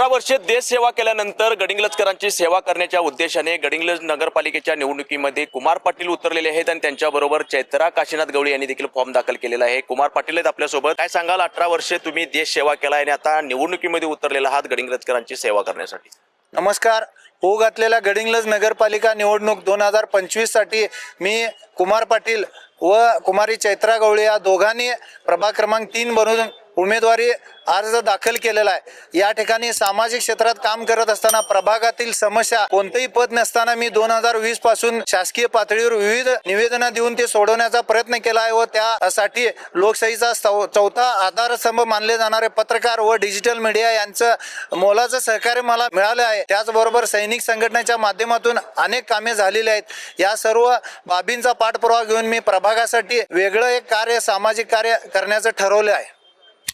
अठरा वर्षे देश सेवा केल्यानंतर गडिंग्लजकरांची सेवा करण्याच्या उद्देशाने गडिंग्लज नगरपालिकेच्या निवडणुकीमध्ये कुमार पाटील उतरलेले आहेत आणि त्यांच्याबरोबर चैत्रा काशीनाथ गवळी यांनी देखील फॉर्म दाखल केलेला आहे. कुमार पाटील आहेत आपल्यासोबत. काय सांगाल? अठरा वर्षे तुम्ही देश सेवा केला आणि आता निवडणुकीमध्ये उतरलेला आहात गडिंग्लजकरांची सेवा करण्यासाठी. नमस्कार. होऊ घातलेल्या गडिंग्लज नगरपालिका निवडणूक दोन हजार पंचवीससाठी मी कुमार पाटील व कुमारी चैत्रा गवळी या दोघांनी प्रभाग क्रमांक तीन बनून उमेदवारी अर्ज दाखल केलेला आहे. या ठिकाणी सामाजिक क्षेत्रात काम करत असताना प्रभागातील समस्या कोणतंही पद नसताना मी दोन हजार वीसपासून शासकीय पातळीवर विविध निवेदन देऊन ते सोडवण्याचा प्रयत्न केला आहे व त्यासाठी लोकशाहीचा चौथा आधारस्तंभ मानले जाणारे पत्रकार व डिजिटल मीडिया यांचं मोलाचं सहकार्य मला मिळालं आहे. त्याचबरोबर सैनिक संघटनेच्या माध्यमातून अनेक कामे झालेली आहेत. या सर्व बाबींचा पाठपुरावा घेऊन मी प्रभागासाठी वेगळं एक कार्य सामाजिक कार्य करण्याचं ठरवलं आहे.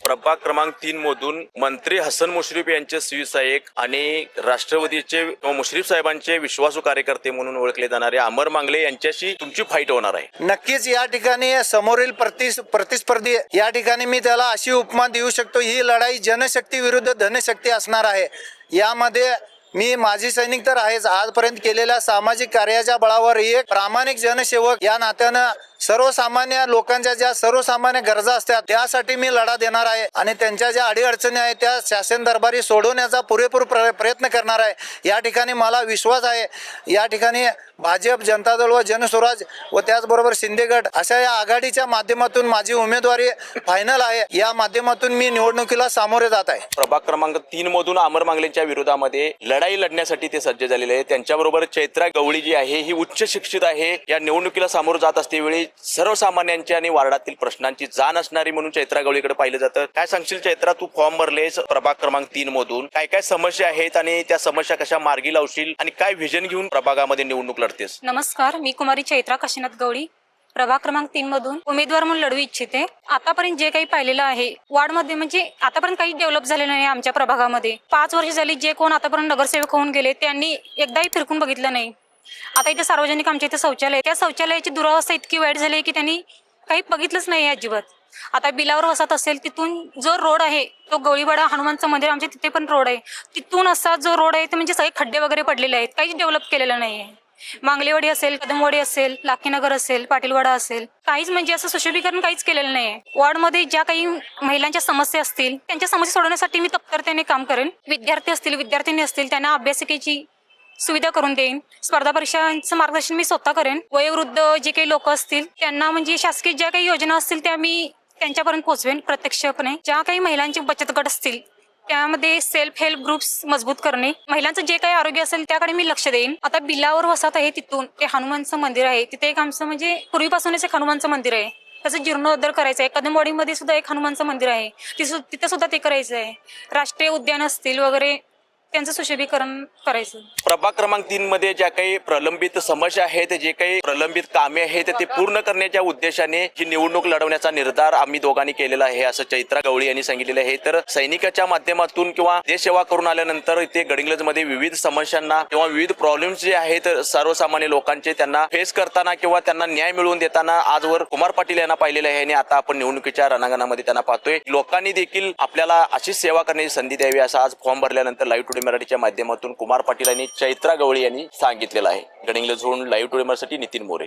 प्रभाग क्रमांक तीन मधून मंत्री हसन मुश्रीफ यांचे सहायक आणि राष्ट्रवादीचे मुश्रीफ साहेबांचे विश्वासू कार्यकर्ते म्हणून ओळखले जाणारे अमर मांगले यांच्याशी तुमची फाईट होणार आहे. नक्कीच या ठिकाणी समोरील प्रति प्रतिस्पर्धी या ठिकाणी मी त्याला अशी उपमा देऊ शकतो ही लढाई जनशक्ती विरुद्ध धनशक्ती असणार आहे. यामध्ये मी माजी सैनिक तर आहेच आजपर्यंत केलेल्या सामाजिक कार्याच्या बळावर एक प्रामाणिक जनसेवक या नात्यानं सर्वसामान्य लोकांच्या ज्या सर्वसामान्य गरजा असतात त्यासाठी मी लढा देणार आहे आणि त्यांच्या ज्या अडीअडचणी आहेत त्या शासन दरबारी सोडवण्याचा पुरेपूर प्र- प्रयत्न करणार आहे. या ठिकाणी मला विश्वास आहे. या ठिकाणी भाजप जनता दल व जनस्वराज व त्याचबरोबर शिंदेगड अशा या आघाडीच्या माध्यमातून माझी उमेदवारी फायनल आहे. या माध्यमातून मी निवडणुकीला सामोरे जात आहे. प्रभाग क्रमांक तीन मधून अमर मांगलेंच्या विरोधामध्ये लढाई लढण्यासाठी ते सज्ज झालेले आहे त्यांच्याबरोबर चैत्रा गवळी जी आहे ही उच्च शिक्षित आहे. या निवडणुकीला सामोरं जात असते वेळी सर्वसामान्यांची आणि वार्डातील प्रश्नांची जाण असणारी म्हणून चैत्रा गवळीकडे पाहिलं जातं. काय सांगशील चैत्रा? तू फॉर्म भरलेस प्रभाग क्रमांक तीन मधून. काय काय समस्या आहेत आणि त्या समस्या कशा मार्गी लावशील? आणि काय व्हिजन घेऊन प्रभागामध्ये निवडणूक लढतेस? नमस्कार मी कुमारी चैत्रा काशीनाथ गवळी प्रभाग क्रमांक तीन मधून. उमेदवार म्हणून लढू इच्छिते. आतापर्यंत जे काही पाहिलेलं आहे वार्डमध्ये म्हणजे आतापर्यंत काही डेव्हलप झालेलं नाही आमच्या प्रभागामध्ये. पाच वर्ष झाली जे कोण आतापर्यंत नगरसेवक होऊन गेले त्यांनी एकदाही फिरकून बघितलं नाही. आता इथे सार्वजनिक आमच्या इथे शौचालय त्या शौचालयाची दुरावस्था इतकी वाईट झाली आहे की त्यांनी काही बघितलंच नाही अजिबात. आता बिलावर वसत असेल तिथून जो रोड आहे तो गवळीवाडा हनुमानचं मंदिर आमच्या तिथे पण रोड आहे. तिथून असा जो रोड आहे ते म्हणजे सगळे खड्डे वगैरे पडलेले आहेत. काहीच डेव्हलप केलेलं नाही आहे. मांगलेवाडी असेल कदमवाडी असेल लाखीनगर असेल पाटीलवाडा असेल काहीच म्हणजे असं सुशोभीकरण काहीच केलेलं नाही आहे. वॉर्डमध्ये ज्या काही महिलांच्या समस्या असतील त्यांच्या समस्या सोडवण्यासाठी मी तत्परतेने काम करेन. विद्यार्थी असतील विद्यार्थिनी असतील त्यांना अभ्यासिकेची सुविधा करून देईन. स्पर्धा परीक्षांचं मार्गदर्शन मी स्वतः करेन. वयोवृद्ध जे काही लोक असतील त्यांना म्हणजे शासकीय ज्या काही योजना असतील त्या मी त्यांच्यापर्यंत पोहोचवेन प्रत्यक्षपणे. ज्या काही महिलांचे बचत गट असतील त्यामध्ये सेल्फ हेल्प ग्रुप्स मजबूत करणे. महिलांचं जे काही आरोग्य असेल त्याकडे मी लक्ष देईन. आता बिलावर वसात आहे तिथून ते हनुमानचं मंदिर आहे. तिथे एक आमचं म्हणजे पूर्वीपासूनच एक हनुमानचं मंदिर आहे. त्याचं जीर्णोद्धार करायचं आहे. कदमवाडीमध्ये सुद्धा एक हनुमानचं मंदिर आहे. तिथं सुद्धा ते करायचं आहे राष्ट्रीय उद्यान असतील वगैरे त्यांचं सुशोभीकरण करायचं. प्रभाग क्रमांक तीन मध्ये ज्या काही प्रलंबित समस्या आहेत जे काही प्रलंबित कामे आहेत ते पूर्ण करण्याच्या उद्देशाने ही निवडणूक लढवण्याचा निर्धार आम्ही दोघांनी केलेला आहे असं चैत्रा गवळी यांनी सांगितलेलं आहे. तर सैनिकाच्या माध्यमातून किंवा देशसेवा करून आल्यानंतर इथे गडिंग्लजमध्ये विविध समस्यांना किंवा विविध प्रॉब्लेम्स जे आहेत सर्वसामान्य लोकांचे त्यांना फेस करताना किंवा त्यांना न्याय मिळवून देताना आजवर कुमार पाटील यांना पाहिलेलं आहे आणि आता आपण निवडणुकीच्या रणांगणामध्ये त्यांना पाहतोय. लोकांनी देखील आपल्याला अशीच सेवा करण्याची संधी द्यावी असा आज फॉर्म भरल्यानंतर लाईव्ह टुडे मराठीच्या माध्यमातून कुमार पाटील आणि चैत्रा गवळी यांनी सांगितलेलं आहे. गडिंग्लज होऊन लाईव्ह टुडे मराठी नितीन मोरे.